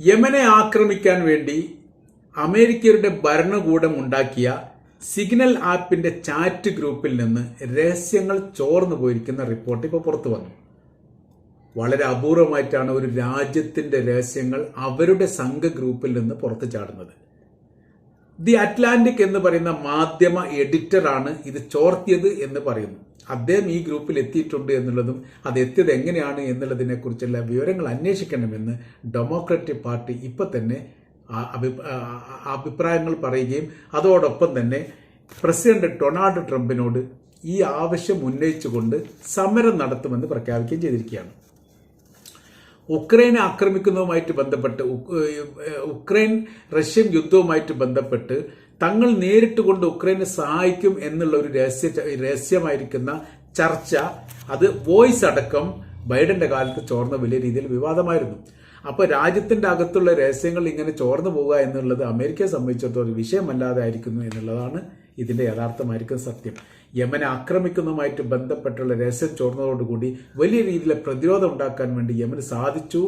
യമനെ ആക്രമിക്കാൻ വേണ്ടി അമേരിക്കയുടെ ഭരണകൂടം ഉണ്ടാക്കിയ സിഗ്നൽ ആപ്പിന്റെ ചാറ്റ് ഗ്രൂപ്പിൽ നിന്ന് രഹസ്യങ്ങൾ ചോർന്നു പോയിരിക്കുന്ന റിപ്പോർട്ട് ഇപ്പോൾ പുറത്തു വന്നു. വളരെ അപൂർവമായിട്ടാണ് ഒരു രാജ്യത്തിന്റെ രഹസ്യങ്ങൾ അവരുടെ സംഘ ഗ്രൂപ്പിൽ നിന്ന് പുറത്തു ചാടുന്നത്. ദി അറ്റ്ലാന്റിക് എന്ന് പറയുന്ന മാധ്യമ എഡിറ്ററാണ് ഇത് ചോർത്തിയത് എന്ന് പറയുന്നു. അദ്ദേഹം ഈ ഗ്രൂപ്പിൽ എത്തിയിട്ടുണ്ട് എന്നുള്ളതും അത് എത്തിയത് എങ്ങനെയാണ് എന്നുള്ളതിനെ കുറിച്ചുള്ള വിവരങ്ങൾ അന്വേഷിക്കണമെന്ന് ഡെമോക്രാറ്റിക് പാർട്ടി ഇപ്പൊ തന്നെ അഭിപ്രായങ്ങൾ പറയുകയും അതോടൊപ്പം തന്നെ പ്രസിഡന്റ് ഡൊണാൾഡ് ട്രംപിനോട് ഈ ആവശ്യം ഉന്നയിച്ചുകൊണ്ട് സമരം നടത്തുമെന്ന് പ്രഖ്യാപിക്കുകയും ചെയ്തിരിക്കുകയാണ്. ഉക്രൈനെ ആക്രമിക്കുന്നതുമായിട്ട് ബന്ധപ്പെട്ട് ഉക്രൈൻ റഷ്യൻ യുദ്ധവുമായിട്ട് ബന്ധപ്പെട്ട് തങ്ങൾ നേരിട്ട് കൊണ്ട് ഉക്രൈനെ സഹായിക്കും എന്നുള്ള ഒരു രഹസ്യ രഹസ്യമായിരിക്കുന്ന ചർച്ച അത് വോയിസ് അടക്കം ബൈഡന്റെ കാലത്ത് ചോർന്ന വലിയ രീതിയിൽ വിവാദമായിരുന്നു. അപ്പോൾ രാജ്യത്തിന്റെ അകത്തുള്ള രഹസ്യങ്ങൾ ഇങ്ങനെ ചോർന്നു പോവുക എന്നുള്ളത് അമേരിക്കയെ സംബന്ധിച്ചിടത്തോളം ഒരു വിഷയമല്ലാതെ ആയിരിക്കുന്നു എന്നുള്ളതാണ് ഇതിന്റെ യഥാർത്ഥമായിരിക്കും സത്യം. യമനെ ആക്രമിക്കുന്നതുമായിട്ട് ബന്ധപ്പെട്ടുള്ള രഹസ്യം ചോർന്നതോടുകൂടി വലിയ രീതിയിലെ പ്രതിരോധം ഉണ്ടാക്കാൻ വേണ്ടി യമന് സാധിച്ചു.